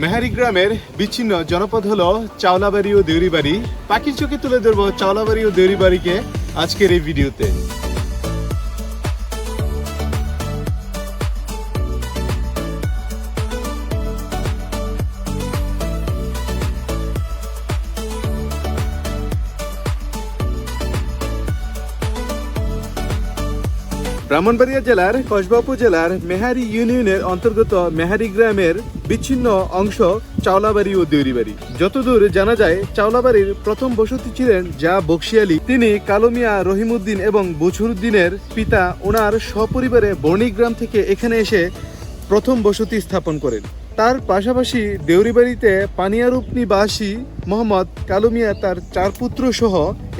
মেহারি গ্রামের বিচ্ছিন্ন জনপদ হলো চাওলাবাড়ি ও দেউরিবাড়ি। পাখির চোখে তুলে ধরবো চাওলাবাড়ি ও দেউরিবাড়িকে আজকের এই ভিডিওতে। ব্রাহ্মণবাড়িয়া জেলার কসবা উপজেলার মেহারি ইউনিয়নের অন্তর্গত মেহারি গ্রামের বিচ্ছিন্ন অংশ চাওলাবাড়ি ও দেউরিবাড়ি। যতদূর জানা যায়, চাওলাবাড়ির প্রথম বসতি ছিলেন যা বক্সিয়ালি তিনি কালোমিয়া রহিমউদ্দিন এবং বছরুদ্দিনের পিতা ওনার সপরিবারে বণিগ্রাম থেকে এখানে এসে প্রথম বসতি স্থাপন করেন। তার পাশাপাশি দেউরিবাড়িতে পানিয়ারূপ নিবাসী মোহাম্মদ কালুমিয়া তার চার পুত্র সহ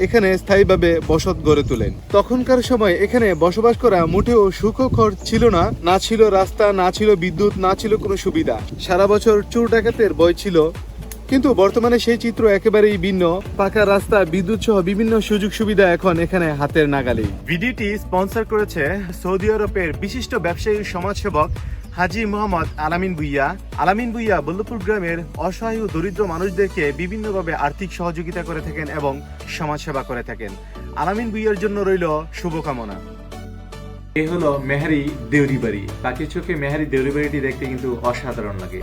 এখানে স্থায়ীভাবে বসত গড়ে তোলেন। তখনকার সময় এখানে বসবাস করা মোটেও সুখকর ছিল না। না ছিল রাস্তা, না ছিল বিদ্যুৎ, না ছিল কোনো সুবিধা। সারা বছর চোর ডাকাতের ভয় ছিল। কিন্তু বর্তমানে সেই চিত্র একেবারেই ভিন্ন। পাকা রাস্তা বিদ্যুৎ সহ বিভিন্ন সুযোগ সুবিধা এখন এখানে হাতের নাগালে ভিডিওটি স্পন্সর করেছে সৌদি আরবের বিশিষ্ট ব্যবসায়ী সমাজসেবক হাজি মোহাম্মদ আলামিন ভুইয়া। আলামিন ভুইয়া বল্লভপুর গ্রামের অসহায় ও দরিদ্র মানুষদেরকে বিভিন্নভাবে আর্থিক সহযোগিতা করে থাকেন এবং সমাজসেবা করে থাকেন। আলামিন ভুইয়ার জন্য রইল শুভকামনা। এ হলো মেহারি দেউরি বাড়ি পাখির চোখে মেহারি দেউরি বাড়িটি দেখতে কিন্তু অসাধারণ লাগে।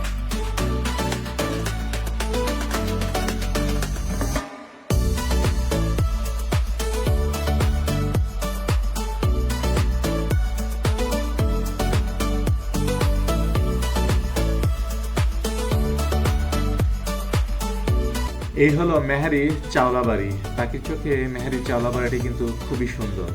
এই হলো মেহারি চাওলা বাড়ি পাখির চোখে মেহারি চাওলা বাড়িটি কিন্তু খুবই সুন্দর।